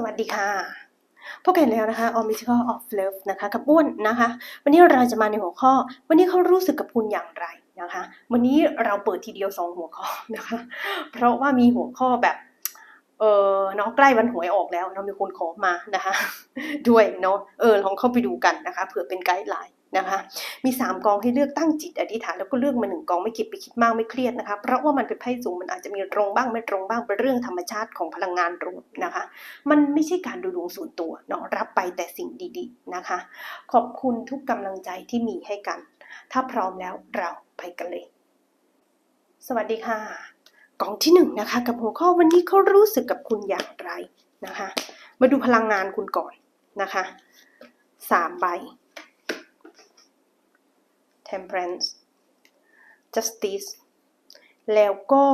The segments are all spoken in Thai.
สวัสดีค่ะพบกันแล้วนะคะ o m i t i c a l of Love นะคะ กับอ้วนนะคะ วันนี้เราจะมาในหัวข้อ วันนี้เขารู้สึกกับคุณอย่างไรนะคะ วันนี้เราเปิดทีเดียวสองหัวข้อนะคะ เพราะว่ามีหัวข้อแบบ เออเนาะใกล้วันหวยออกแล้วเรามีคนขอมานะคะ ด้วยเนาะเออลองเข้าไปดูกันนะคะเผื่อเป็นไกด์ไลน์ นะคะมีสามกองให้เลือกตั้งจิตอธิษฐานแล้วก็เลือกมาหนึ่งกองไม่คิดไปคิดมากไม่เครียดนะคะเพราะว่ามันเป็นไพ่สูงมันอาจจะมีตรงบ้างไม่ตรงบ้างเป็นเรื่องธรรมชาติของพลังงานรวมนะคะ มันไม่ใช่การดูดวงส่วนตัวเนาะรับไปแต่สิ่งดีๆนะคะ ขอบคุณทุกกำลังใจที่มีให้กัน ถ้าพร้อมแล้วเราไปกันเลย สวัสดีค่ะ กองที่หนึ่งนะคะกับหัวข้อวันนี้เขารู้สึกกับคุณอย่างไรนะคะ มาดูพลังงานคุณก่อนนะคะสามใบ temperance justice แล้วก็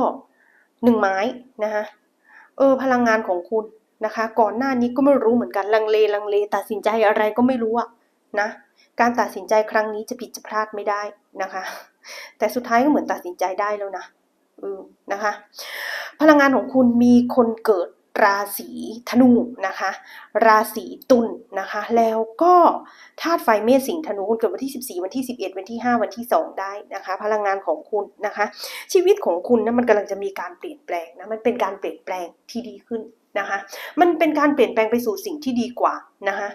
หนึ่งไม้นะคะเออ พลังงานของคุณนะคะ ก่อนหน้านี้ก็ไม่รู้เหมือนกันลังเลลังเลตัดสินใจอะไรก็ไม่รู้อะนะการตัดสินใจครั้งนี้จะผิดจะพลาดไม่ได้นะคะ แต่สุดท้ายก็เหมือนตัดสินใจได้แล้วนะเออนะคะ พลังงานของคุณมีคนเกิด ราศีธนูนะคะ ราศีตุลนะคะ แล้วก็ธาตุไฟเมษสิงธนูคุณเกิดวันที่ 14 วันที่ 11 วันที่ 5 วันที่ 2 ได้นะคะ พลังงานของคุณนะคะ ชีวิตของคุณนะมันกำลังจะมีการเปลี่ยนแปลงนะมันเป็นการเปลี่ยนแปลงที่ดีขึ้นนะคะ มันเป็นการเปลี่ยนแปลงไปสู่สิ่งที่ดีกว่านะคะ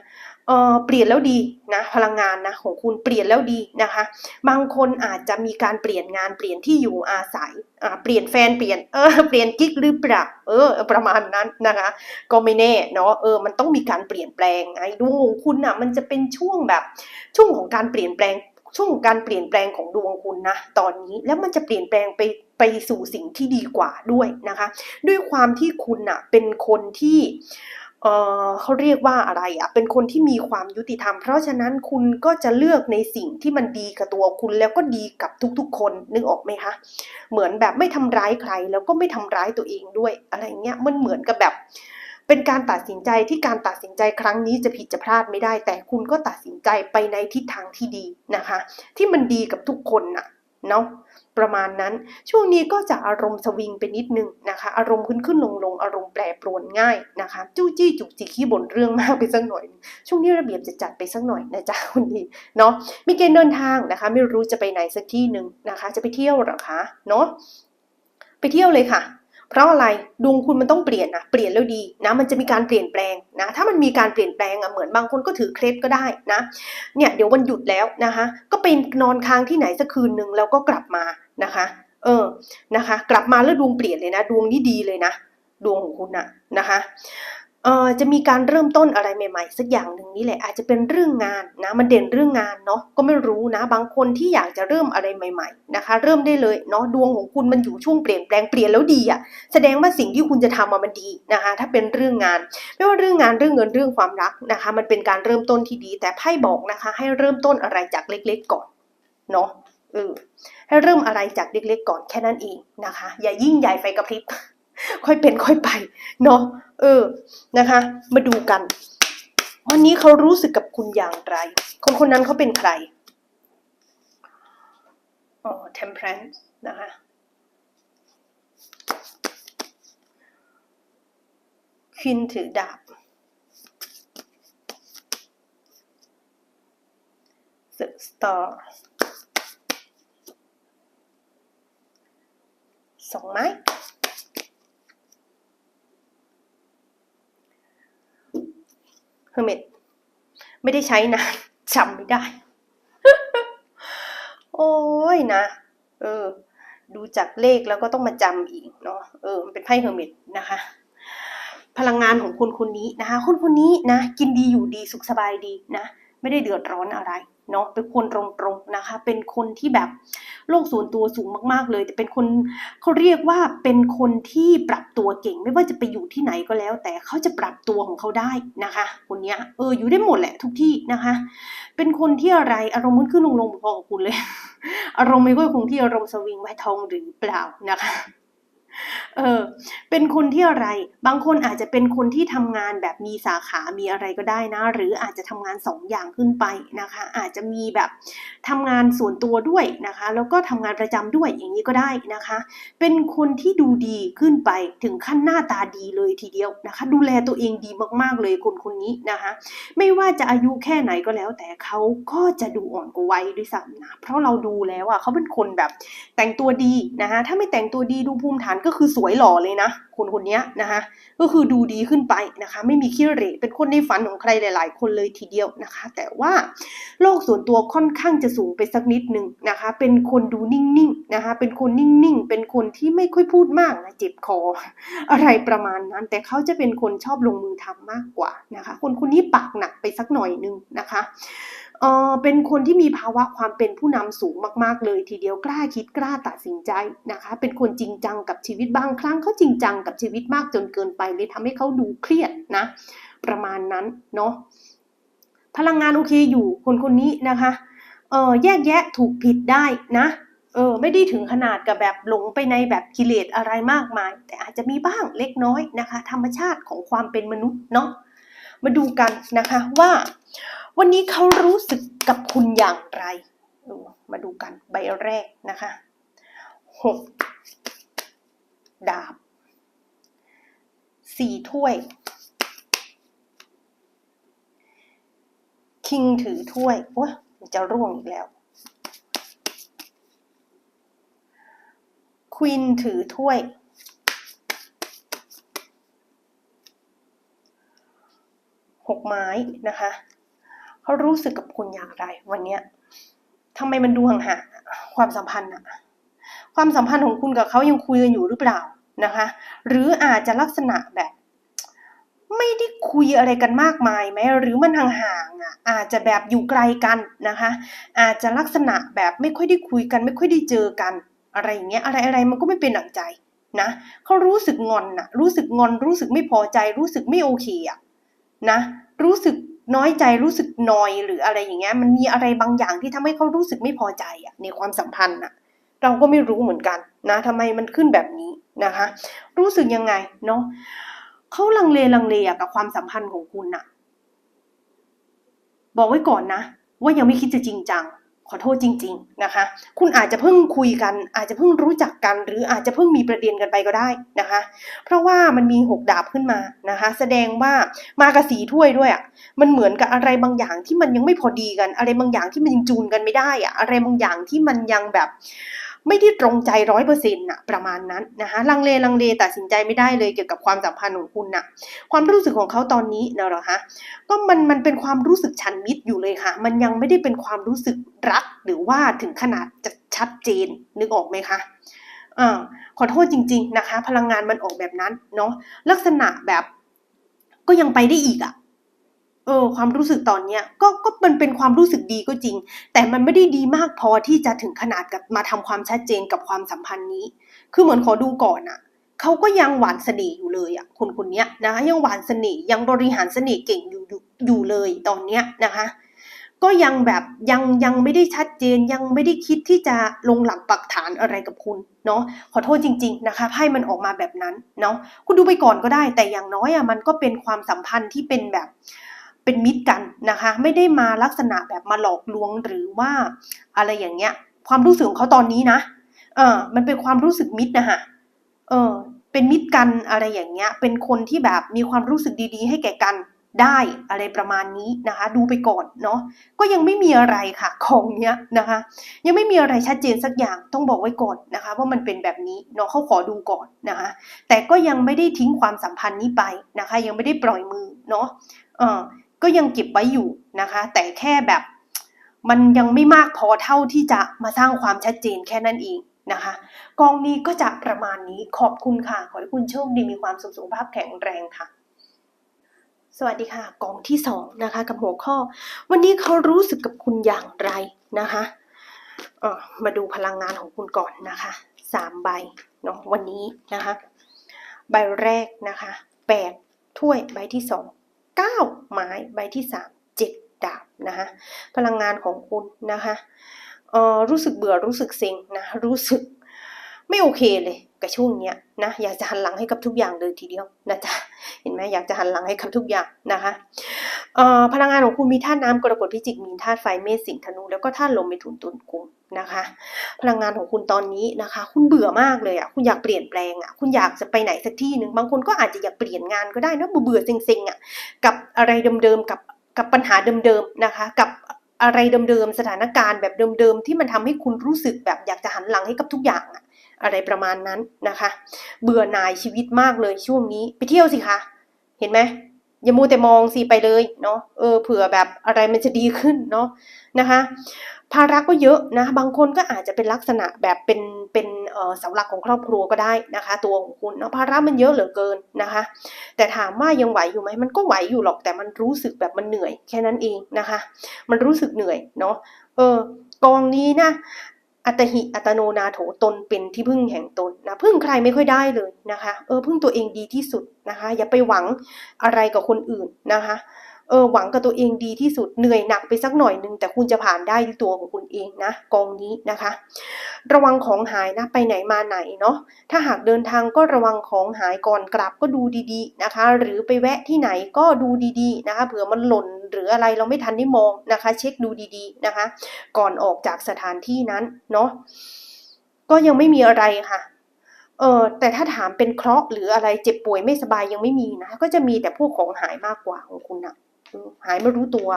เออเปลี่ยนแล้วดีนะพลังงานนะของคุณเปลี่ยนแล้วดีนะคะ บางคนอาจจะมีการเปลี่ยนงานเปลี่ยนที่อยู่อาศัยอ่าเปลี่ยนแฟนเปลี่ยนเออเปลี่ยนกิ๊กหรือเปล่าเออ ประมาณนั้นนะคะ ก็ไม่แน่เนาะเออมันต้องมีการเปลี่ยนแปลงไอ้ดวงของคุณน่ะมันจะเป็นช่วงแบบช่วงของการเปลี่ยนแปลงช่วงของการเปลี่ยนแปลงของดวงคุณนะตอนนี้แล้วมันจะเปลี่ยนแปลงไปไปสู่สิ่งที่ดีกว่าด้วยนะคะ ด้วยความที่คุณน่ะเป็นคนที่ เออเขาเรียกว่าอะไรอะเป็นคนที่มีความยุติธรรม เพราะฉะนั้นคุณก็จะเลือกในสิ่งที่มันดีกับตัวคุณแล้วก็ดีกับทุกๆ คนนึกออกไหมคะเหมือนแบบไม่ทำร้ายใครแล้วก็ไม่ทำร้ายตัวเองด้วยอะไรเงี้ยมันเหมือนกับแบบเป็นการตัดสินใจที่การตัดสินใจครั้งนี้จะผิดจะพลาดไม่ได้ แต่คุณก็ตัดสินใจไปในทิศทางที่ดีนะคะ ที่มันดีกับทุกคนน่ะเนาะ ประมาณนั้น ช่วงนี้ก็จะอารมณ์สวิงไปนิดนึงนะคะ อารมณ์ขึ้นขึ้นลงลงอารมณ์แปรปรวนง่ายนะคะ จู้จี้จุกจิกขี้บ่นเรื่องมากไปสักหน่อย ช่วงนี้ระเบียบจะจัดไปสักหน่อยนะจ๊ะคนดีเนาะมีเกณฑ์เดินทางนะคะ ไม่รู้จะไปไหนสักที่หนึ่งนะคะ จะไปเที่ยวหรอคะเนาะไปเที่ยวเลยค่ะเพราะอะไรดวงคุณมันต้องเปลี่ยนนะเปลี่ยนแล้วดีนะมันจะมีการเปลี่ยนแปลงนะถ้ามันมีการเปลี่ยนแปลงอะเหมือนบางคนก็ถือเคล็ดก็ได้นะเนี่ยเดี๋ยววันหยุดแล้วนะคะก็ไปนอนค้างที่ไหนสักคืนหนึ่งแล้วก็กลับมา นะคะ เออนะคะ กลับมาแล้วดวงเปลี่ยนเลยนะ ดวงนี้ดีเลยนะ ดวงของคุณนะนะคะเออจะมีการเริ่มต้นอะไรใหม่ ๆ สักอย่างหนึ่งนี่แหละอาจจะเป็นเรื่องงานนะมันเด่นเรื่องงานเนาะก็ไม่รู้นะ บางคนที่อยากจะเริ่มอะไรใหม่ ๆ นะคะ เริ่มได้เลยเนาะดวงของคุณมันอยู่ช่วงเปลี่ยนแปลงเปลี่ยนแล้วดีอะ่ะแสดงว่าสิ่งที่คุณจะทำอะมันดีนะคะ ถ้าเป็นเรื่องงาน ไม่ว่าเรื่องงานเรื่องเงินเรื่องความรักนะคะ มันเป็นการเริ่มต้นที่ดี แต่ไพ่บอกนะคะ ให้เริ่มต้นอะไรจากเล็ก ๆ ก่อนเนาะ เออให้เริ่มอะไรจากเล็กๆก่อนแค่นั้นเองนะคะ อย่ายิ่งใหญ่ไฟกระพริบ ค่อยเป็นค่อยไปเนาะเออนะคะ มาดูกัน วันนี้เขารู้สึกกับคุณอย่างไร คนคนนั้นเขาเป็นใครอ๋อ temperance นะคะ คินถือดาบ The Star สองไม้ เฮอร์เมตไม่ได้ใช้นานจำไม่ได้ โอ้ยนะ เออ ดูจากเลขแล้วก็ต้องมาจำอีกเนาะ เออ มันเป็นไพ่เฮอร์เมตนะคะ พลังงานของคุณคนนี้นะคะ คนคนนี้นะ กินดีอยู่ดีสุขสบายดีนะ ไม่ได้เดือดร้อนอะไรเนาะเป็นคนตรงๆนะคะ เป็นคนที่แบบโลกส่วนตัวสูงมากๆเลย แต่เป็นคนเขาเรียกว่าเป็นคนที่ปรับตัวเก่ง ไม่ว่าจะไปอยู่ที่ไหนก็แล้ว แต่เขาจะปรับตัวของเขาได้นะคะ คนเนี้ยเอออยู่ได้หมดแหละทุกที่นะคะ เป็นคนที่อะไรอารมณ์ขึ้นขึ้นลงลงพอกับคุณเลย อารมณ์ไม่ค่อยคงที่อารมณ์สวิงไว้ทองหรือเปล่านะคะ เออเป็นคนที่อะไร บางคนอาจจะเป็นคนที่ทำงานแบบมีสาขา มีอะไรก็ได้นะ หรืออาจจะทำงานสองอย่างขึ้นไปนะคะ อาจจะมีแบบทำงานส่วนตัวด้วยนะคะ แล้วก็ทำงานประจำด้วยอย่างนี้ก็ได้นะคะ เป็นคนที่ดูดีขึ้นไปถึงขั้นหน้าตาดีเลยทีเดียวนะคะ ดูแลตัวเองดีมากๆเลยคนคนนี้นะคะ ไม่ว่าจะอายุแค่ไหนก็แล้ว แต่เขาก็จะดูอ่อนกว่าวัยด้วยซ้ำนะ เพราะเราดูแล้วอะเขาเป็นคนแบบแต่งตัวดีนะคะ ถ้าไม่แต่งตัวดีดูภูมิฐานก็็คือสวยหล่อเลยนะ คนคนนี้นะคะ ก็คือดูดีขึ้นไปนะคะ ไม่มีขี้เหร่เป็นคนในฝันของใครหลาย ๆ คนเลยทีเดียวนะคะ แต่ว่าโลกส่วนตัวค่อนข้างจะสูงไปสักนิดหนึ่งนะคะ เป็นคนดูนิ่ง ๆ นะคะ เป็นคนนิ่ง ๆ เป็นคนที่ไม่ค่อยพูดมากนะเจ็บคอ อะไรประมาณนั้น แต่เขาจะเป็นคนชอบลงมือทำมากกว่านะคะ คนคนนี้ปากหนักไปสักหน่อยนึงนะคะ เออเป็นคนที่มีภาวะความเป็นผู้นำสูงมากๆเลย ทีเดียวกล้าคิดกล้าตัดสินใจนะคะ เป็นคนจริงจังกับชีวิตบางครั้งเขาจริงจังกับชีวิตมากจนเกินไปเลยทำให้เขาดูเครียดนะ ประมาณนั้นเนาะพลังงานโอเคอยู่คนคนนี้นะคะเออแยกแยะถูกผิดได้นะเออไม่ได้ถึงขนาดกับแบบหลงไปในแบบกิเลสอะไรมากมาย แต่อาจจะมีบ้างเล็กน้อยนะคะ ธรรมชาติของความเป็นมนุษย์เนาะ มาดูกันนะคะว่า วันนี้เขารู้สึกกับคุณอย่างไร มาดูกันใบแรกนะคะหกดาบสี่ถ้วย คิงถือถ้วยโอ้ยมันจะร่วงอีกแล้วควีนถือถ้วย หกไม้นะคะเขารู้สึกกับคุณอย่างไร วันเนี้ยทำไมมันดูห่างๆอะความสัมพันธ์อะความสัมพันธ์ของคุณกับเขายังคุยกันอยู่หรือเปล่านะคะ หรืออาจจะลักษณะแบบ ไม่ได้คุยอะไรกันมากมายไหมหรือมันห่างๆอะอาจจะแบบอยู่ไกลกันนะคะ อาจจะลักษณะแบบไม่ค่อยได้คุยกัน ไม่ค่อยได้เจอกัน อะไรอย่างเงี้ยอะไรอะไรมันก็ไม่เป็นดั่งใจนะเขารู้สึกงอนน่ะ รู้สึกงอนรู้สึกไม่พอใจ รู้สึกไม่โอเคอะ นะ รู้สึกน้อยใจรู้สึกนอยหรืออะไรอย่างเงี้ย มันมีอะไรบางอย่างที่ทำให้เขารู้สึกไม่พอใจอะในความสัมพันธ์น่ะเราก็ไม่รู้เหมือนกันนะทำไมมันขึ้นแบบนี้นะคะ รู้สึกยังไงเนาะเขาลังเลลังเลอะกับความสัมพันธ์ของคุณน่ะบอกไว้ก่อนนะ ว่ายังไม่คิดจะจริงจัง ขอโทษจริง ๆนะคะ คุณอาจจะเพิ่งคุยกัน อาจจะเพิ่งรู้จักกัน หรืออาจจะเพิ่งมีประเด็นกันไปก็ได้นะคะ เพราะว่ามันมีหกดาบขึ้นมานะคะ แสดงว่ามากับสีถ้วยด้วยอะ่ะมันเหมือนกับอะไรบางอย่างที่มันยังไม่พอดีกัน อะไรบางอย่างที่มันยังจูนกันไม่ได้อะ่ะอะไรบางอย่างที่มันยังแบบ ไม่ได้ตรงใจร้อยเปอร์เซ็นต์นะประมาณนั้นนะคะลังเลลังเลตัดสินใจไม่ได้เลยเกี่ยวกับความสัมพันธ์ของคุณน่ะความรู้สึกของเขาตอนนี้นะเหรอคะก็มันมันเป็นความรู้สึกชันมิตรอยู่เลยค่ะ มันยังไม่ได้เป็นความรู้สึกรักหรือว่าถึงขนาดจะชัดเจนนึกออกไหมคะอ่าขอโทษจริง ๆนะคะ พลังงานมันออกแบบนั้นเนาะลักษณะแบบก็ยังไปได้อีกอะ่ะ เออความรู้สึกตอนเนี้ยก็ก็มันเป็นความรู้สึกดีก็จริง แต่มันไม่ได้ดีมากพอที่จะถึงขนาดกับมาทำความชัดเจนกับความสัมพันธ์นี้ คือเหมือนขอดูก่อนอะเขาก็ยังหวานเสน่ห์อยู่เลยอะคนคนเนี้ยนะคะยังหวานเสน่ห์ยังบริหารเสน่ห์เก่งอยู่อยู่เลยตอนเนี้ยนะคะก็ยังแบบยังยังไม่ได้ชัดเจนยังไม่ได้คิดที่จะลงหลักปักฐานอะไรกับคุณเนาะขอโทษจริง ๆนะคะไพ่มันออกมาแบบนั้นเนาะคุณดูไปก่อนก็ได้ แต่อย่างน้อยอะมันก็เป็นความสัมพันธ์ที่เป็นแบบ เป็นมิตรกันนะคะ ไม่ได้มาลักษณะแบบมาหลอกลวงหรือว่าอะไรอย่างเงี้ย ความรู้สึกของเขาตอนนี้นะ เออ มันเป็นความรู้สึกมิตรนะคะเออ เป็นมิตรกันอะไรอย่างเงี้ย เป็นคนที่แบบมีความรู้สึกดีๆ ให้แก่กันได้อะไรประมาณนี้นะคะ ดูไปก่อนเนาะก็ยังไม่มีอะไรค่ะของเนี้ยนะคะ ยังไม่มีอะไรชัดเจนสักอย่างต้องบอกไว้ก่อนนะคะ ว่ามันเป็นแบบนี้เนาะเขาขอดูก่อนนะคะ แต่ก็ยังไม่ได้ทิ้งความสัมพันธ์นี้ไปนะคะ ยังไม่ได้ปล่อยมือเนาะเออ ก็ยังเก็บไว้อยู่นะคะ แต่แค่แบบมันยังไม่มากพอเท่าที่จะมาสร้างความชัดเจนแค่นั้นเองนะคะ กองนี้ก็จะประมาณนี้ขอบคุณค่ะ ขอให้คุณโชคดีมีความสุขสุขภาพแข็งแรงค่ะ สวัสดีค่ะ กองที่สองนะคะกับหัวข้อ วันนี้เขารู้สึกกับคุณอย่างไรนะคะออมาดูพลังงานของคุณก่อนนะคะสามใบเนาะวันนี้นะคะ ใบแรกนะคะแปดถ้วยใบที่สอง เก้าไม้ใบที่สามเจ็ดดาบนะคะพลังงานของคุณนะคะเออรู้สึกเบื่อรู้สึกเซ็งนะรู้สึกไม่โอเคเลยกับช่วงเนี้ยนะอยากจะหันหลังให้กับทุกอย่างเลยทีเดียวนะจ๊ะเห็นไหมอยากจะหันหลังให้กับทุกอย่างนะคะ พลังงานของคุณมีธาตุน้ำกรกฎพิจิกมีธาตุไฟเมษสิงห์ธนูแล้วก็ธาตุลมเมถุนตุลกุมนะคะ พลังงานของคุณตอนนี้นะคะ คุณเบื่อมากเลยอะคุณอยากเปลี่ยนแปลงอะคุณอยากจะไปไหนสักที่หนึ่งบางคนก็อาจจะอยากเปลี่ยนงานก็ได้นะเบื่อเซ็งๆอะกับอะไรเดิมๆกับกับปัญหาเดิมๆนะคะ กับอะไรเดิมๆสถานการณ์แบบเดิมๆที่มันทำให้คุณรู้สึกแบบอยากจะหันหลังให้กับทุกอย่างอะอะไรประมาณนั้นนะคะ เบื่อหน่ายชีวิตมากเลยช่วงนี้ไปเที่ยวสิคะ เห็นไหม อย่ามัวแต่มองสิไปเลยเนาะเออเผื่อแบบอะไรมันจะดีขึ้นเนาะนะคะภาระก็เยอะนะบางคนก็อาจจะเป็นลักษณะแบบเป็นเป็นเอ่อเสาหลักของครอบครัวก็ได้นะคะ ตัวของคุณเนาะภาระมันเยอะเหลือเกินนะคะ แต่ถามว่ายังไหวอยู่ไหมมันก็ไหวอยู่หรอกแต่มันรู้สึกแบบมันเหนื่อยแค่นั้นเองนะคะ มันรู้สึกเหนื่อยเนาะเออกองนี้นะ อัตหิอัตโนนาโถตนเป็นที่พึ่งแห่งตนนะพึ่งใครไม่ค่อยได้เลยนะคะ เออพึ่งตัวเองดีที่สุดนะคะ อย่าไปหวังอะไรกับคนอื่นนะคะ เออหวังกับตัวเองดีที่สุดเหนื่อยหนักไปสักหน่อยนึง แต่คุณจะผ่านได้ด้วยตัวของคุณเองนะกองนี้นะคะ ระวังของหายนะไปไหนมาไหนเนาะถ้าหากเดินทางก็ระวังของหายก่อนกลับก็ดูดีๆนะคะ หรือไปแวะที่ไหนก็ดูดีๆนะคะเผื่อมันหล่นหรืออะไรเราไม่ทันได้มองนะคะ เช็คดูดีๆนะคะ ก่อนออกจากสถานที่นั้นเนาะก็ยังไม่มีอะไรค่ะเออแต่ถ้าถามเป็นเคราะห์หรืออะไรเจ็บป่วยไม่สบายยังไม่มีนะ ก็จะมีแต่พวกของหายมากกว่าของคุณนะ หายไม่รู้ตัว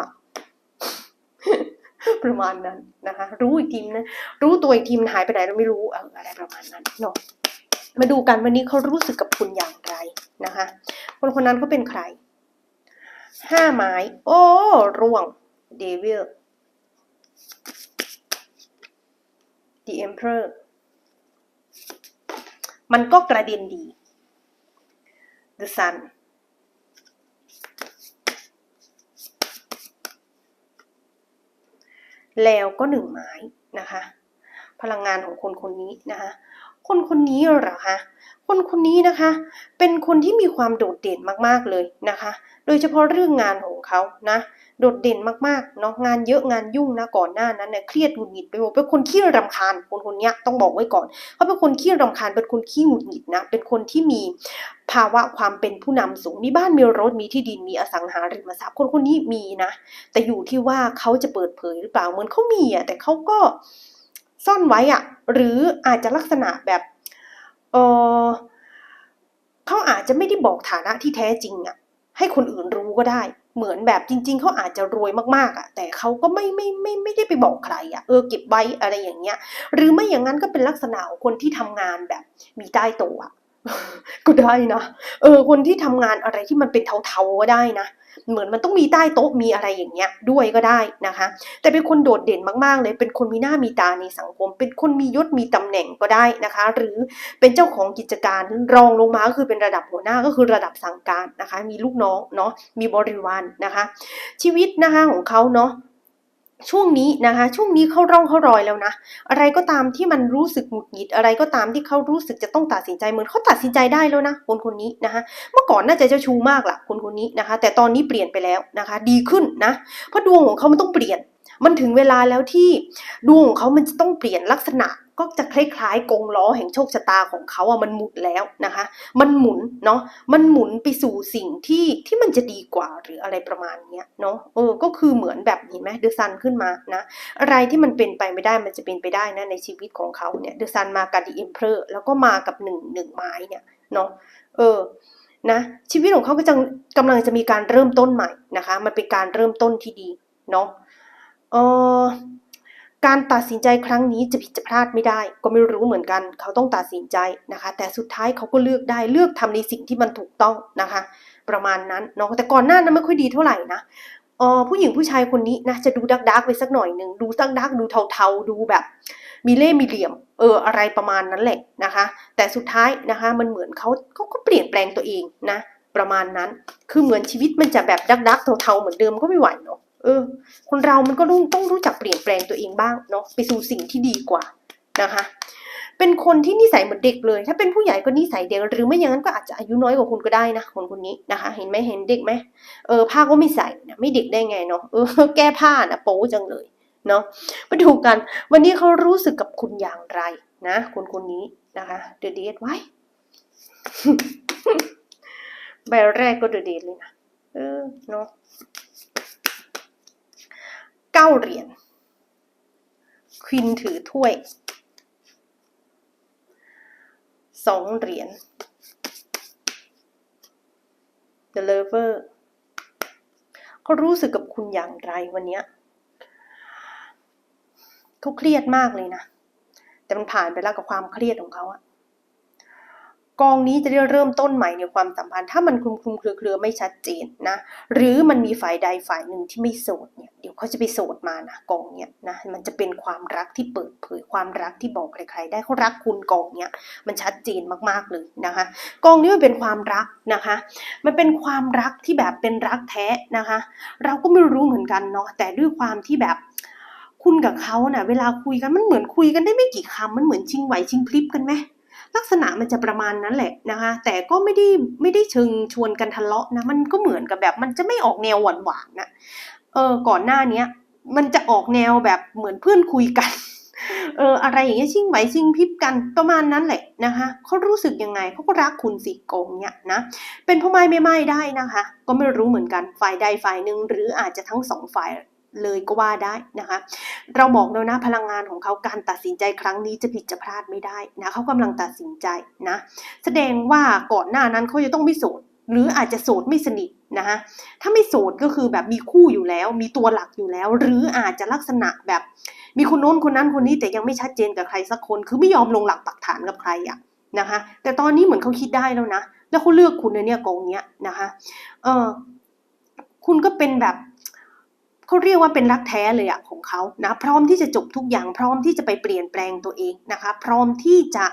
ประมาณนั้นนะคะ รู้อีกทีมนะรู้ตัวอีกทีมนหายไปไหนเราไม่รู้อออะไรประมาณนั้นเนาะมาดูกันวันนี้เขารู้สึกกับคุณอย่างไรนะคะ คนคนนั้นเขาเป็นใครห้าไม้ โอ้ร่วงเดวิล The Emperor มันก็กระเด็นดี The Sun แล้วก็หนึ่งไม้นะคะ พลังงานของคนคนนี้นะคะ คนคนนี้เหรอคะคนคนนี้นะคะ เป็นคนที่มีความโดดเด่นมากๆเลยนะคะ โดยเฉพาะเรื่องงานของเขานะ โดดเด่นมากๆเนาะงานเยอะงานยุ่งนะก่อนหน้านั้นเนี่ยเครียดหงุดหงิดไปหมดเป็นคนขี้รำคาญคนคนนี้ต้องบอกไว้ก่อนเขาเป็นคนขี้รำคาญเป็นคนขี้หงุดหงิดนะเป็นคนที่มีภาวะความเป็นผู้นำสูงมีบ้านมีรถมีที่ดินมีอสังหาริมทรัพย์คนคนนี้มีนะ แต่อยู่ที่ว่าเขาจะเปิดเผยหรือเปล่าเหมือนเขามีอะแต่เขาก็ซ่อนไว้อะหรืออาจจะลักษณะแบบเออเขาอาจจะไม่ได้บอกฐานะที่แท้จริงอะให้คนอื่นรู้ก็ได้ เหมือนแบบจริง ๆเขาอาจจะรวยมากๆอะ แต่เขาก็ไม่ไม่ไม่ไม่ได้ไปบอกใครอะเออเก็บไว้อะไรอย่างเงี้ย หรือไม่อย่างนั้นก็เป็นลักษณะของคนที่ทำงานแบบมีใต้โต๊ะอะก็ได้นะเออคนที่ทำงานอะไรที่มันเป็นเทาๆก็ได้นะ เหมือนมันต้องมีใต้โต๊ะมีอะไรอย่างเงี้ยด้วยก็ได้นะคะ แต่เป็นคนโดดเด่นมากๆ เลยเป็นคนมีหน้ามีตาในสังคม เป็นคนมียศมีตำแหน่งก็ได้นะคะ หรือเป็นเจ้าของกิจการรองลงมาก็คือเป็นระดับหัวหน้าก็คือระดับสั่งการนะคะ มีลูกน้องเนาะมีบริวารนะคะ ชีวิตนะคะของเขาเนาะ ช่วงนี้นะคะ ช่วงนี้เข้าร่องเข้ารอยแล้วนะ อะไรก็ตามที่มันรู้สึกหงุดหงิดอะไรก็ตามที่เขารู้สึกจะต้องตัดสินใจเหมือนเขาตัดสินใจได้แล้วนะคนคนนี้นะคะ เมื่อก่อนน่าจะเจ้าชู้มากล่ะคนคนนี้นะคะ แต่ตอนนี้เปลี่ยนไปแล้วนะคะ ดีขึ้นนะเพราะดวงของเขามันต้องเปลี่ยน มันถึงเวลาแล้วที่ดวงของเขามันจะต้องเปลี่ยนลักษณะ ก็จะคล้ายๆกงล้อแห่งโชคชะตาของเขาอะมันหมุนแล้วนะคะ มันหมุนเนาะมันหมุนไปสู่สิ่งที่ที่มันจะดีกว่าหรืออะไรประมาณเนี้ยเนาะเออก็คือเหมือนแบบเห็นไหมเดอะซันขึ้นมานะอะไรที่มันเป็นไปไม่ได้มันจะเป็นไปได้นะในชีวิตของเขาเนี่ยเดอะซันมากับดีเอ็มเพอร์แล้วก็มากับหนึ่งหนึ่งไม้เนี่ยเนาะเออนะชีวิตของเขาก็จะกำลังจะมีการเริ่มต้นใหม่นะคะ มันเป็นการเริ่มต้นที่ดีเนาะเออ การตัดสินใจครั้งนี้จะผิดจะพลาดไม่ได้ ก็ไม่รู้เหมือนกัน เขาต้องตัดสินใจนะคะ แต่สุดท้ายเขาก็เลือกได้เลือกทำในสิ่งที่มันถูกต้องนะคะ ประมาณนั้นเนาะแต่ก่อนหน้านั้นไม่ค่อยดีเท่าไหร่นะออผู้หญิงผู้ชายคนนี้นะจะดูดักดักไปสักหน่อยหนึ่งดูดักดักดูเทาๆดูแบบ มีเล่มีเหลี่ยม เอออะไรประมาณนั้นแหละนะคะ แต่สุดท้ายนะคะมันเหมือนเขาเขาก็เปลี่ยนแปลงตัวเองนะ ประมาณนั้น คือเหมือนชีวิตมันจะแบบดักดักเทาๆเหมือนเดิมก็ไม่ไหวเนาะ เออ คนเรามันก็ต้องต้องรู้จักเปลี่ยนแปลงตัวเองบ้างเนาะไปสู่สิ่งที่ดีกว่านะคะ เป็นคนที่นิสัยเหมือนเด็กเลย ถ้าเป็นผู้ใหญ่ก็นิสัยเด็ก หรือไม่อย่างนั้นก็อาจจะอายุน้อยกว่าคุณก็ได้นะคนคนนี้นะคะ เห็นไหมเห็นเด็กไหมเออผ้าก็ไม่ใส่นะไม่เด็กได้ไงเนาะเออแก้ผ้านะโป๊จังเลยเนาะมาดูกัน วันนี้เขารู้สึกกับคุณอย่างไรนะคนคนนี้นะคะเดอะเดทไว้ใบแรกก็เดอะเดทเลยนะเออเนาะ เก้าเหรียญควินถือถ้วยสองเหรียญ The Lover เขารู้สึกกับคุณอย่างไรวันนี้เขาเครียดมากเลยนะ แต่มันผ่านไปแล้วกับความเครียดของเขาอะ กองนี้จะได้เริ่มต้นใหม่ในความสัมพันธ์ ถ้ามันคลุมคลุมเครือเครือไม่ชัดเจนนะ หรือมันมีฝ่ายใดฝ่ายหนึ่งที่ไม่โสดเนี่ยเดี๋ยวเขาจะไปโสดมานะกองเนี้ยนะมันจะเป็นความรักที่เปิดเผยความรักที่บอกใครๆได้เขารักคุณกองเนี้ยมันชัดเจนมากๆเลยนะคะ กองนี้มันเป็นความรักนะคะ มันเป็นความรักที่แบบเป็นรักแท้นะคะ เราก็ไม่รู้เหมือนกันเนาะแต่ด้วยความที่แบบคุณกับเขาเนะ่ะเวลาคุยกันมันเหมือนคุยกันได้ไม่กี่คำมันเหมือนชิงไหวชิงพลิบกันไหม ลักษณะมันจะประมาณนั้นแหละนะคะ แต่ก็ไม่ได้ไม่ได้เชิงชวนกันทะเลาะนะมันก็เหมือนกับแบบมันจะไม่ออกแนวหวานหวานๆนะเออก่อนหน้าเนี้ยมันจะออกแนวแบบเหมือนเพื่อนคุยกันเอออะไรอย่างเงี้ยชิงไหวชิงพลิบกันประมาณนั้นแหละนะคะเขารู้สึกยังไงเขาก็รักคุณสิโกงเนี่ยนะเป็นพ่อไม้ไม่ไม้ได้นะคะ ก็ไม่รู้เหมือนกันฝ่ายใดฝ่ายหนึ่งหรืออาจจะทั้งสองฝ่าย เลยก็ว่าได้นะคะ เราบอกแล้วนะพลังงานของเขาการตัดสินใจครั้งนี้จะผิดจะพลาดไม่ได้นะเขากำลังตัดสินใจนะแสดงว่าก่อนหน้านั้นเขาจะต้องไม่โสดหรืออาจจะโสดไม่สนิทนะคะถ้าไม่โสดก็คือแบบมีคู่อยู่แล้ว มีตัวหลักอยู่แล้ว หรืออาจจะลักษณะแบบ มีคนโน้นคนนั้นคนนี้แต่ยังไม่ชัดเจนกับใครสักคน คือไม่ยอมลงหลักปักฐานกับใครอะนะคะ แต่ตอนนี้เหมือนเขาคิดได้แล้วนะ แล้วเขาเลือกคุณในเนี่ยกองเนี้ยนะคะ เออคุณก็เป็นแบบ เขาเรียกว่าเป็นรักแท้เลยอะของเขานะพร้อมที่จะจบทุกอย่างพร้อมที่จะไปเปลี่ยนแปลงตัวเองนะคะ พร้อมที่จะ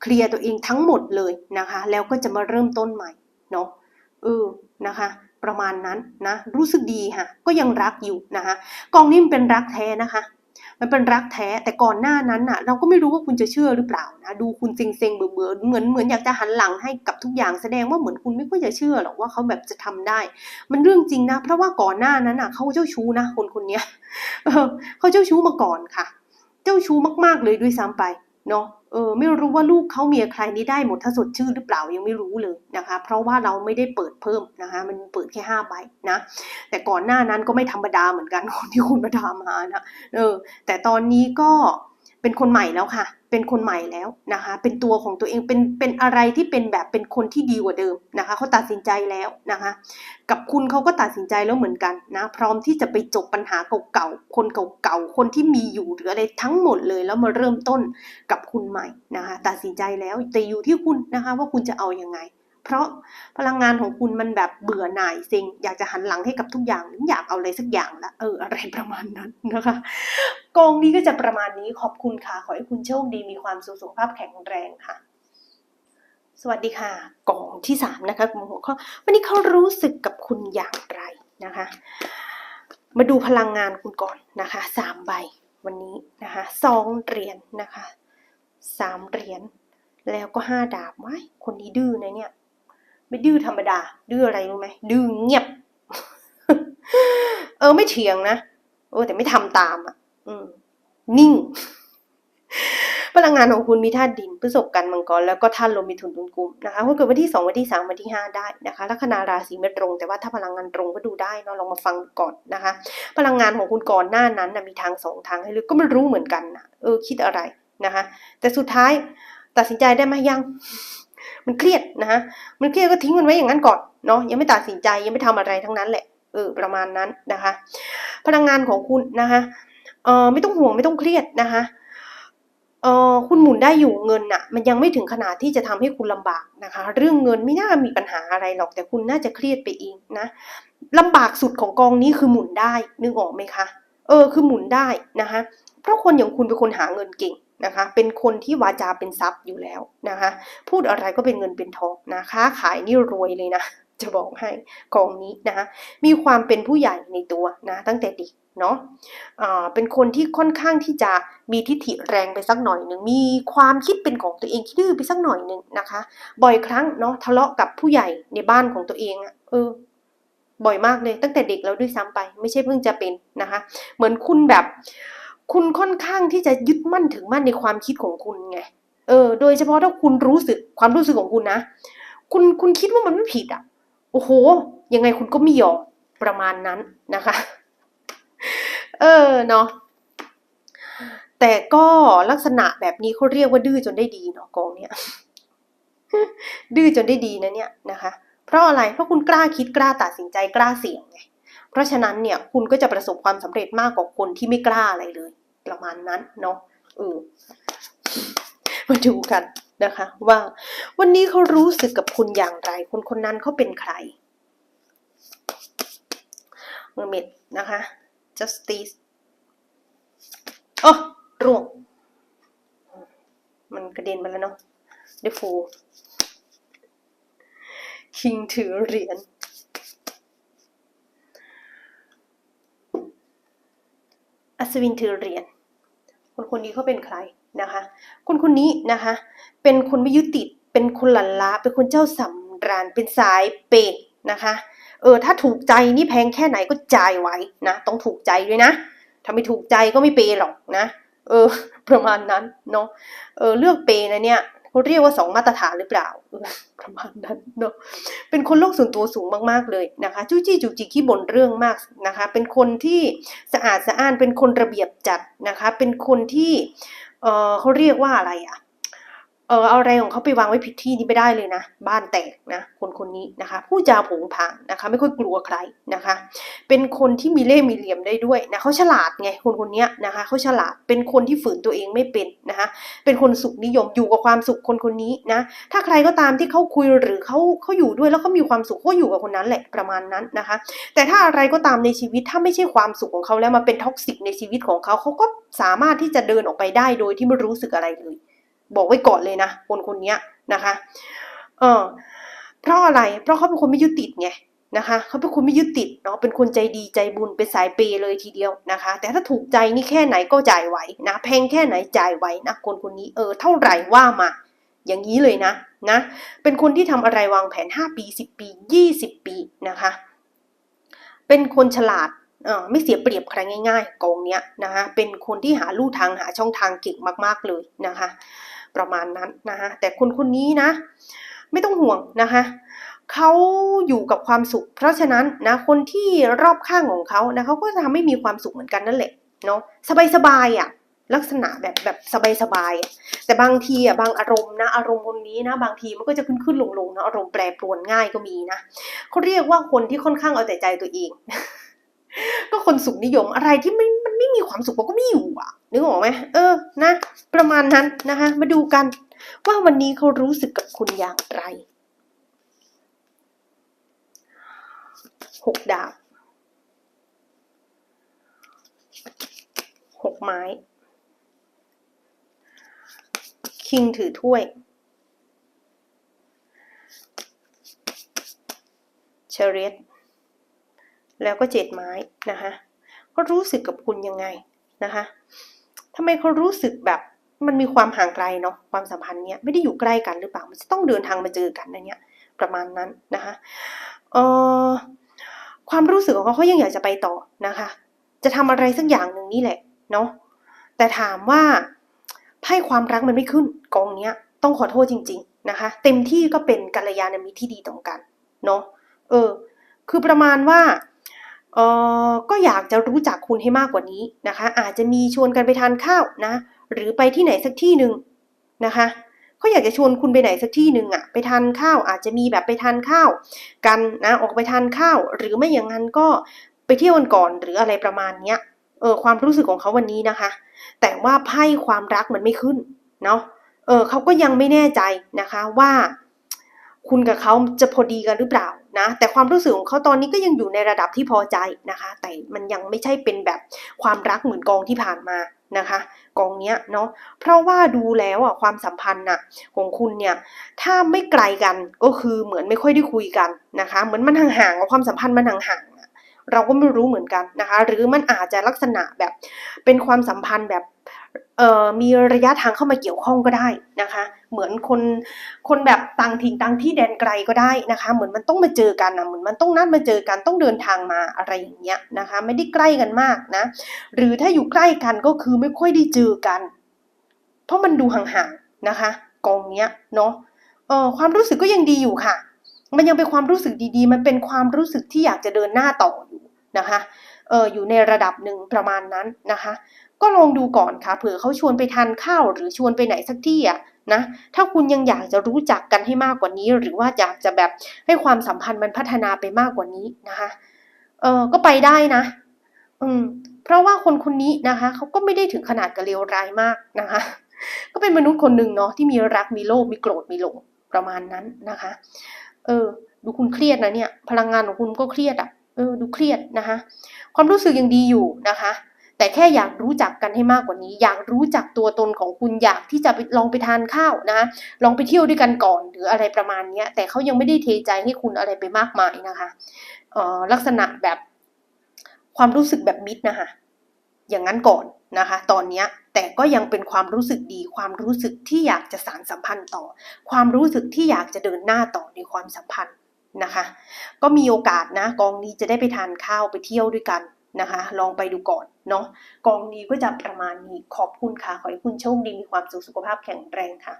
เคลียร์ตัวเองทั้งหมดเลยนะคะ แล้วก็จะมาเริ่มต้นใหม่เนาะเออนะคะ ประมาณนั้นนะรู้สึกดีค่ะก็ยังรักอยู่นะคะกองนี้มันเป็นรักแท้นะคะ มันเป็นรักแท้แต่ก่อนหน้านั้นน่ะ เราก็ไม่รู้ว่าคุณจะเชื่อหรือเปล่านะดูคุณเซ็งๆเบื่อเบื่อเหมือนเหมือนอยากจะหันหลังให้กับทุกอย่างแสดงว่าเหมือนคุณไม่ค่อยจะเชื่อหรอกว่าเขาแบบจะทำได้ มันเรื่องจริงนะ เพราะว่าก่อนหน้านั้นน่ะเขาเจ้าชู้นะคนคนนี้เออเขาเจ้าชู้มาก่อนค่ะ เจ้าชู้มากๆเลยด้วยซ้ำไปเนาะ เออไม่รู้ว่าลูกเขาเมียใครนี่ได้หมดถ้าสดชื่อหรือเปล่ายังไม่รู้เลยนะคะ เพราะว่าเราไม่ได้เปิดเพิ่มนะคะ มันเปิดแค่ห้าใบนะ แต่ก่อนหน้านั้นก็ไม่ธรรมดาเหมือนกันคนที่คุณมาดามมานะเออแต่ตอนนี้ก็เป็นคนใหม่แล้วค่ะ เป็นคนใหม่แล้วนะคะ เป็นตัวของตัวเอง เป็น เป็นอะไรที่เป็นแบบเป็นคนที่ดีกว่าเดิมนะคะ เขาตัดสินใจแล้วนะคะ กับคุณเขาก็ตัดสินใจแล้วเหมือนกันนะ พร้อมที่จะไปจบปัญหาเก่าๆ คนเก่าๆ คนที่มีอยู่หรืออะไรทั้งหมดเลย แล้วมาเริ่มต้นกับคุณใหม่นะคะ ตัดสินใจแล้ว แต่อยู่ที่คุณนะคะว่าคุณจะเอาอยัางไง เพราะพลังงานของคุณมันแบบเบื่อหน่ายเซ็งอยากจะหันหลังให้กับทุกอย่างหรืออยากเอาอะไรสักอย่างละเอออะไรประมาณนั้นนะคะกองนี้ก็จะประมาณนี้ขอบคุณค่ะ ขอให้คุณโชคดีมีความสุขสุขภาพแข็งแรงค่ะ สวัสดีค่ะกองที่สามนะคะคุณหัวข้อวันนี้เขารู้สึกกับคุณอย่างไรนะคะ มาดูพลังงานคุณก่อนนะคะสามใบวันนี้นะคะสองเหรียญนะคะสามเหรียญแล้วก็ห้าดาบไว้คนนี้ดื้อนะเนี่ย ไม่ดื้อธรรมดา ดื้ออะไรรู้ไหมดื้อเงียบ เออไม่เถียงนะเออแต่ไม่ทำตามอะ อืม นิ่ง พลังงานของคุณมีธาตุดินพฤษภกันมังกรแล้วก็ธาตุลมมีถุนตุนกุมนะคะคนเกิดวันที่สองวันที่สามวันที่ห้าได้นะคะลัคนาราศีไม่ตรง แต่ว่าถ้าพลังงานตรงก็ดูได้เนาะลองมาฟังก่อนนะคะ พลังงานของคุณก่อนหน้านั้นนะมีทางสองทางให้เลือกก็ไม่รู้เหมือนกันนะเออ คิดอะไรนะคะ แต่สุดท้ายตัดสินใจได้ไหมยัง มันเครียดนะคะมันเครียดก็ทิ้งมันไว้อย่างนั้นก่อนเนาะยังไม่ตัดสินใจยังไม่ทำอะไรทั้งนั้นแหละเออประมาณนั้นนะคะ พลังงานของคุณนะคะเออไม่ต้องห่วงไม่ต้องเครียดนะคะเออคุณหมุนได้อยู่เงินน่ะ มันยังไม่ถึงขนาดที่จะทำให้คุณลำบากนะคะ เรื่องเงินไม่น่ามีปัญหาอะไรหรอก แต่คุณน่าจะเครียดไปเองนะลำบากสุดของกองนี้คือหมุนได้นึกออกไหมคะ เออคือหมุนได้นะคะเพราะคนอย่างคุณเป็นคนหาเงินเก่ง นะคะ เป็นคนที่วาจาเป็นทรัพย์อยู่แล้วนะคะ พูดอะไรก็เป็นเงินเป็นทองนะค้าขายนี่รวยเลยนะ จะบอกให้กองนี้นะคะ มีความเป็นผู้ใหญ่ในตัวนะตั้งแต่เด็กเนาะอ่าเป็นคนที่ค่อนข้างที่จะมีทิฐิแรงไปสักหน่อยหนึ่ง มีความคิดเป็นของตัวเองคิดดื้อไปสักหน่อยหนึ่งนะคะ บ่อยครั้งเนาะทะเลาะกับผู้ใหญ่ในบ้านของตัวเองอะเออ บ่อยมากเลยตั้งแต่เด็กแล้วด้วยซ้ำไป ไม่ใช่เพิ่งจะเป็นนะคะ เหมือนคุณแบบ คุณค่อนข้างที่จะยึดมั่นถึงมั่นในความคิดของคุณไง เออ โดยเฉพาะถ้าคุณรู้สึกความรู้สึกของคุณนะ คุณคุณคิดว่ามันไม่ผิดอะ โอ้โห ยังไงคุณก็ไม่ยอมประมาณนั้นนะคะ เออเนาะ แต่ก็ลักษณะแบบนี้เขาเรียกว่าดื้อจนได้ดีเนาะกองเนี้ยดื้อจนได้ดีนะเนี่ยนะคะ เพราะอะไร เพราะคุณกล้าคิดกล้าตัดสินใจกล้าเสี่ยงไง เพราะฉะนั้นเนี่ยคุณก็จะประสบความสำเร็จมากกว่าคนที่ไม่กล้าอะไรเลย ประมาณนั้นเนาะเออมาดูกันนะคะ ว่าวันนี้เขารู้สึกกับคุณอย่างไร คนคนนั้นเขาเป็นใครเมอร์เมดนะคะ justice โอ้ร่วงมันกระเด็นมาแล้วเนาะ the fool คิงถือเหรียญ อัศวินถือเหรียญคนคนนี้เขาเป็นใครนะคะ คนคนนี้นะคะ เป็นคนไม่ยึดติเป็นคนหลั่นล้าเป็นคนเจ้าสำราญเป็นสายเปย์นะคะ เออถ้าถูกใจนี่แพงแค่ไหนก็จ่ายไว้นะต้องถูกใจด้วยนะถ้าไม่ถูกใจก็ไม่เปย์หรอกนะ เออ ประมาณนั้นเนาะเออเลือกเปย์นะเนี่ย เขาเรียกว่าสองมาตรฐานหรือเปล่าประมาณนั้นเนาะเป็นคนโลกส่วนตัวสูงมากๆเลยนะคะจู้จี้จูจีขี้บ่นเรื่องมากนะคะ เป็นคนที่สะอาดสะอ้านเป็นคนระเบียบจัดนะคะ เป็นคนที่เออเขาเรียกว่าอะไรอะ เออเอาอะไรของเขาไปวางไว้ผิดที่นี่ไม่ได้เลยนะ บ้านแตกนะ คนคนนี้นะคะผู้จาผงผางนะคะ ไม่ค่อยกลัวใครนะคะ เป็นคนที่มีเล่ห์มีเหลี่ยมได้ด้วยนะเขาฉลาดไงคนคนนี้นะคะเขาฉลาดเป็นคนที่ฝืนตัวเองไม่เป็นนะคะเป็นคนสุขนิยมอยู่กับความสุขคนคนนี้นะถ้าใครก็ตามที่เขาคุยหรือเขาเขาอยู่ด้วยแล้วเขามีความสุขเขาอยู่กับคนนั้นแหละประมาณนั้นนะคะ แต่ถ้าอะไรก็ตามในชีวิตถ้าไม่ใช่ความสุขของเขาแล้วมาเป็นท็อกซิกในชีวิตของเขาเขาก็สามารถที่จะเดินออกไปได้โดยที่ไม่รู้สึกอะไรเลย บอกไว้ก่อนเลยนะคนคนนี้นะคะเออเพราะอะไรเพราะเขาเป็นคนไม่ยึดติดไงนะคะเขาเป็นคนไม่ยึดติดเนาะเป็นคนใจดีใจบุญเป็นสายเปย์เลยทีเดียวนะคะ แต่ถ้าถูกใจนี่แค่ไหนก็จ่ายไหวนะแพงแค่ไหนจ่ายไหวนะคนคนนี้เออเท่าไหร่ว่ามา อย่างนี้เลยนะนะเป็นคนที่ทำอะไรวางแผน 5 ปี 10 ปี 20 ปีนะคะ เป็นคนฉลาดเออไม่เสียเปรียบใครง่าย ๆกองเนี้ยนะคะเป็นคนที่หาลู่ทางหาช่องทางเก่งมากๆเลยนะคะ ประมาณนั้นนะคะแต่คนคนนี้นะ ไม่ต้องห่วงนะคะเขาอยู่กับความสุข เพราะฉะนั้นนะคนที่รอบข้างของเขานะเขาก็จะทำให้มีความสุขเหมือนกันนั่นแหละเนาะสบายๆอะลักษณะแบบแบบสบายๆ แต่บางทีอะบางอารมณ์นะอารมณ์คนนี้นะบางทีมันก็จะขึ้นขึ้นลงลงๆนะอารมณ์แปรปรวนง่ายก็มีนะเขาเรียกว่าคนที่ค่อนข้างเอาแต่ใจตัวเอง ก็คนสุขนิยมอะไรที่ไม่มันไม่มีความสุขมันก็ไม่อยู่อะนึกออกไหมเออนะ ประมาณนั้นนะคะ มาดูกัน ว่าวันนี้เขารู้สึกกับคุณอย่างไรหกดาบหกไม้ คิงถือถ้วย เชเรต แล้วก็เจ็ดไม้นะคะเขารู้สึกกับคุณยังไงนะคะทำไมเขารู้สึกแบบมันมีความห่างไกลเนาะความสัมพันธ์เนี้ยไม่ได้อยู่ใกล้กันหรือเปล่า มันจะต้องเดินทางมาเจอกันนะเนี่ยประมาณนั้นนะคะเอ่อความรู้สึกของเขาเขายังอยากจะไปต่อนะคะ จะทำอะไรสักอย่างหนึ่งนี่แหละเนาะแต่ถามว่าไพ่ความรักมันไม่ขึ้น กองเนี้ยต้องขอโทษจริง ๆนะคะ เต็มที่ก็เป็นกัลยาณมิตรที่ดีต่อกันเนาะเออ คือประมาณว่า เออก็อยากจะรู้จักคุณให้มากกว่านี้นะคะ อาจจะมีชวนกันไปทานข้าวนะ หรือไปที่ไหนสักที่หนึ่งนะคะเขาอยากจะชวนคุณไปไหนสักที่หนึ่งอะไปทานข้าว อาจจะมีแบบไปทานข้าว กันนะออกไปทานข้าว หรือไม่อย่างนั้นก็ไปเที่ยวกันก่อนหรืออะไรประมาณเนี้ยเออความรู้สึกของเขาวันนี้นะคะ แต่ว่าไพ่ความรักมันไม่ขึ้นเนาะเออเขาก็ยังไม่แน่ใจนะคะว่า คุณกับเขาจะพอดีกันหรือเปล่า นะแต่ความรู้สึกของเขาตอนนี้ก็ยังอยู่ในระดับที่พอใจนะคะ แต่มันยังไม่ใช่เป็นแบบความรักเหมือนกองที่ผ่านมานะคะกองเนี้ยเนาะเพราะว่าดูแล้วอะความสัมพันธ์น่ะของคุณเนี่ยถ้าไม่ไกลกันก็คือเหมือนไม่ค่อยได้คุยกันนะคะเหมือนมันห่างๆความสัมพันธ์มันห่างๆเราก็ไม่รู้เหมือนกันนะคะ หรือมันอาจจะลักษณะแบบเป็นความสัมพันธ์แบบ มีระยะทางเข้ามาเกี่ยวข้องก็ได้นะคะ เหมือนคนคนแบบต่างถิ่นต่างที่แดนไกลก็ได้นะคะ เหมือนมันต้องมาเจอกันนะเหมือนมันต้องนัดมาเจอกันต้องเดินทางมาอะไรอย่างเงี้ยนะคะ ไม่ได้ใกล้กันมากนะ หรือถ้าอยู่ใกล้กันก็คือไม่ค่อยได้เจอกัน เพราะมันดูห่างๆนะคะ กองเนี้ยเนาะเออความรู้สึกก็ยังดีอยู่ค่ะ มันยังเป็นความรู้สึกดีๆ มันเป็นความรู้สึกที่อยากจะเดินหน้าต่ออยู่นะคะเอออยู่ในระดับหนึ่งประมาณนั้นนะคะ ก็ลองดูก่อนค่ะ เผื่อเขาชวนไปทานข้าวหรือชวนไปไหนสักที่อะนะ ถ้าคุณยังอยากจะรู้จักกันให้มากกว่านี้ หรือว่าอยากจะแบบให้ความสัมพันธ์มันพัฒนาไปมากกว่านี้นะคะเออก็ไปได้นะ อืม เพราะว่าคนคนนี้นะคะเขาก็ไม่ได้ถึงขนาดกับเลวร้ายมากนะคะ ก็เป็นมนุษย์คนหนึ่งเนาะที่มีรักมีโลภมีโกรธมีหลงประมาณนั้นนะคะ เออ ดูคุณเครียดนะเนี่ย พลังงานของคุณก็เครียดอะ่ะเออ ดูเครียดนะคะ ความรู้สึกยังดีอยู่นะคะ แต่แค่อยากรู้จักกันให้มากกว่านี้ อยากรู้จักตัวตนของคุณอยากที่จะไปลองไปทานข้าวนะลองไปเที่ยวด้วยกันก่อนหรืออะไรประมาณนี้แต่เขายังไม่ได้เทใจให้คุณอะไรไปมากมายนะคะอ่อลักษณะแบบความรู้สึกแบบมิตรนะคะอย่างนั้นก่อนนะคะ ตอนนี้แต่ก็ยังเป็นความรู้สึกดี ความรู้สึกที่อยากจะสานสัมพันธ์ต่อ ความรู้สึกที่อยากจะเดินหน้าต่อในความสัมพันธ์นะคะ ก็มีโอกาสนะกองนี้จะได้ไปทานข้าวไปเที่ยวด้วยกัน นะคะ ลองไปดูก่อนเนาะกองนี้ก็จะประมาณนี้ขอบคุณค่ะ ขอให้คุณโชคดีมีความสุขสุขภาพแข็งแรงค่ะ